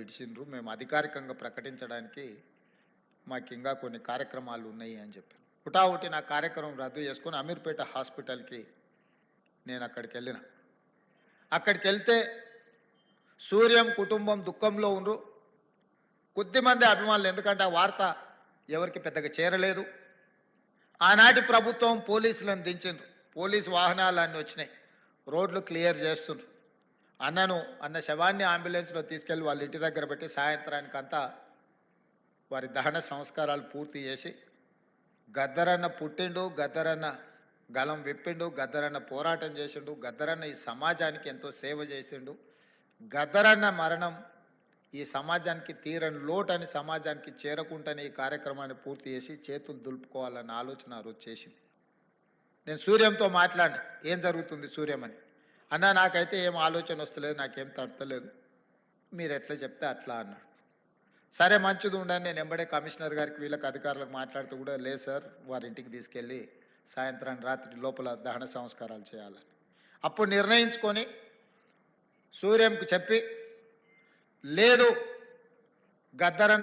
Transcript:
విడిచిండ్రు. మేము అధికారికంగా ప్రకటించడానికి మాకు ఇంకా కొన్ని కార్యక్రమాలు ఉన్నాయి అని చెప్పాను హుటాహుటి నా కార్యక్రమం రద్దు చేసుకొని అమీర్పేట హాస్పిటల్కి నేను అక్కడికి వెళ్ళిన. అక్కడికి వెళ్తే సూర్యం కుటుంబం దుఃఖంలో ఉండ్రు. కొద్దిమంది అభిమానులు ఎందుకంటే ఆ వార్త ఎవరికి పెద్దగా చేరలేదు. ఆనాటి ప్రభుత్వం పోలీసులను దించిండ్రు. పోలీసు వాహనాలు అన్నీ వచ్చినాయి. రోడ్లు క్లియర్ చేస్తుండ్రు. అన్నను అన్న శవాన్ని అంబులెన్స్లో తీసుకెళ్ళి వాళ్ళ ఇంటి దగ్గర పెట్టి సాయంత్రానికంతా వారి దహన సంస్కారాలు పూర్తి చేసి గద్దరన్న పుట్టిండు గద్దరన్న గలం విప్పిండు గద్దరన్న పోరాటం చేసిండు గద్దరన్న ఈ సమాజానికి ఎంతో సేవ చేసిండు. గద్దరన్న మరణం ఈ సమాజానికి తీరని లోటని అని సమాజానికి చేరకుండానే ఈ కార్యక్రమాన్ని పూర్తి చేసి చేతులు దులుపుకోవాలన్న ఆలోచన రోజు చేసింది. నేను సూర్యంతో మాట్లాడి ఏం జరుగుతుంది సూర్యం అని అన్న నాకైతే ఏం ఆలోచన వస్తలేదు నాకేం తడతలేదు. మీరు ఎట్లా చెప్తే అట్లా అన్నాడు. సరే మంచిది ఉండని నేను ఎంబడే కమిషనర్ గారికి వీళ్ళకి అధికారులకు మాట్లాడుతూ కూడా లేదు సార్ వారి ఇంటికి తీసుకెళ్ళి సాయంత్రం రాత్రి లోపల దహన సంస్కారాలు చేయాలని. అప్పుడు నిర్ణయించుకొని సూర్యంకు చెప్పి లేదు గద్దరం